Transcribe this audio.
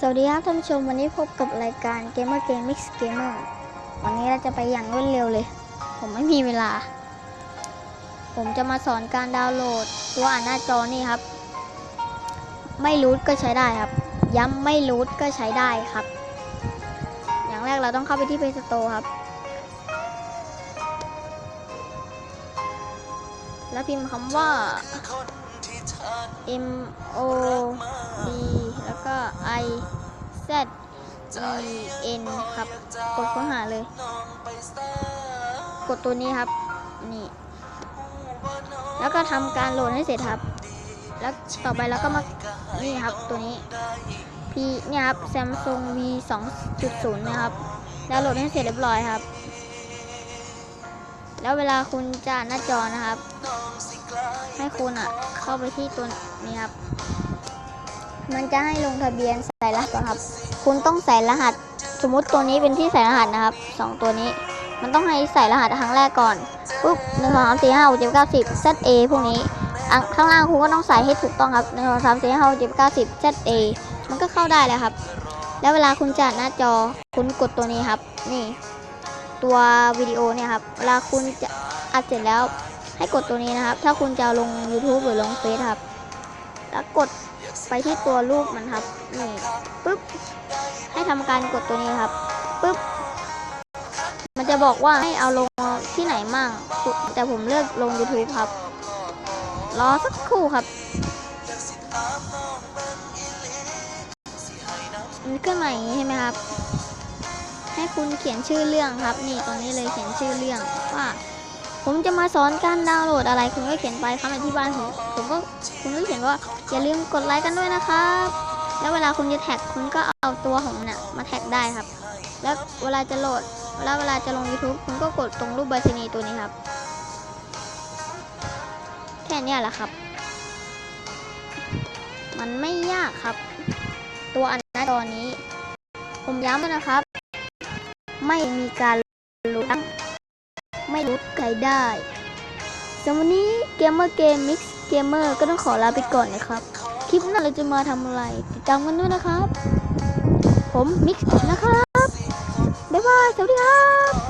สวัสดีครับท่านผู้ชมวันนี้พบกับรายการ Gamer Game Mix Gamer วันนี้เราจะไปอย่างรวดเร็วเลย ผมไม่มีเวลา ผมจะมาสอนการดาวน์โหลด ตัวอ่านหน้าจอนี่ครับ ไม่รูทก็ใช้ได้ครับ ย้ำไม่รูทก็ใช้ได้ครับ อย่างแรกเราต้องเข้าไปที่ Play Store ครับ แล้วพิมพ์คำว่า M O Z E N ครับ กดค้นหาเลย กดตัวนี้ครับ นี่ แล้วก็ทำการโหลดให้เสร็จครับ แล้วต่อไปเราก็มา นี่ครับตัวนี้ P เนี่ยครับ Samsung V 2.0 นะครับ ดาวน์โหลดให้เสร็จเรียบร้อยครับ แล้วเวลาคุณจะหน้าจอนะครับ ให้คุณอะ เข้าไปที่ตัวนี้ครับ มันจะให้ลงทะเบียนใส่รหัสก่อนครับ คุณต้องใส่รหัส สมมุติตัวนี้เป็นที่ใส่รหัสนะครับสองตัวนี้ มันต้องให้ใส่รหัสครั้งแรกก่อนปุ๊บหนึ่งสองสามสี่ห้าหกเจ็ดเก้าสิบ ZA พวกนี้ข้างล่างคุณก็ต้องใส่ให้ถูกต้องครับหนึ่งสองสามสี่ห้าหกเจ็ดเก้าสิบ ZA มันก็เข้าได้แล้วครับ แล้วเวลาคุณจะอ่านหน้าจอคุณกดตัวนี้ครับ นี่ ตัววิดีโอเนี่ยครับ เวลาคุณจะอัดเสร็จแล้วให้กดตัวนี้นะครับ ถ้าคุณจะลง YouTube หรือลงเฟซครับ แล้วกด ไปที่ตัวรูปมันครับ นี่ปุ๊บ ให้ทำการกดตัวนี้ครับปุ๊บ มันจะบอกว่าให้เอาลงที่ไหนมั่ง แต่ผมเลือกลง YouTube ครับ รอสักครู่ครับมันขึ้นมาอย่างนี้ใช่ไหมครับ ให้คุณเขียนชื่อเรื่องครับ นี่ตรงนี้เลยเขียนชื่อเรื่องว่า ผมจะมาสอนการดาวน์โหลดอะไรคุณก็เขียนไปคำอธิบายผมผมก็คุณก็เขียนว่าอย่าลืมกดไลค์กันด้วยนะครับ แล้วเวลาคุณจะแท็กคุณก็เอาตัวของน่ะมาแท็กได้ครับ แล้วเวลาจะโหลดแล้วเวลาจะลง YouTube คุณก็กดตรงรูปใบชนีตัวนี้ครับ แค่เนี้ยแหละครับ มันไม่ยากครับ ตัวอันหน้าจอนี้ ผมย้ำนะครับ ไม่มีการ ไม่รู้ใครได้สำหรับวันนี้เกมเมอร์เกมมิกซ์เกมเมอร์ก็ต้องขอลาไปก่อนนะครับ คลิปหน้าเราจะมาทำอะไร ติดตามกันด้วยนะครับ ผมมิกซ์นะครับ บ๊ายบาย สวัสดีครับ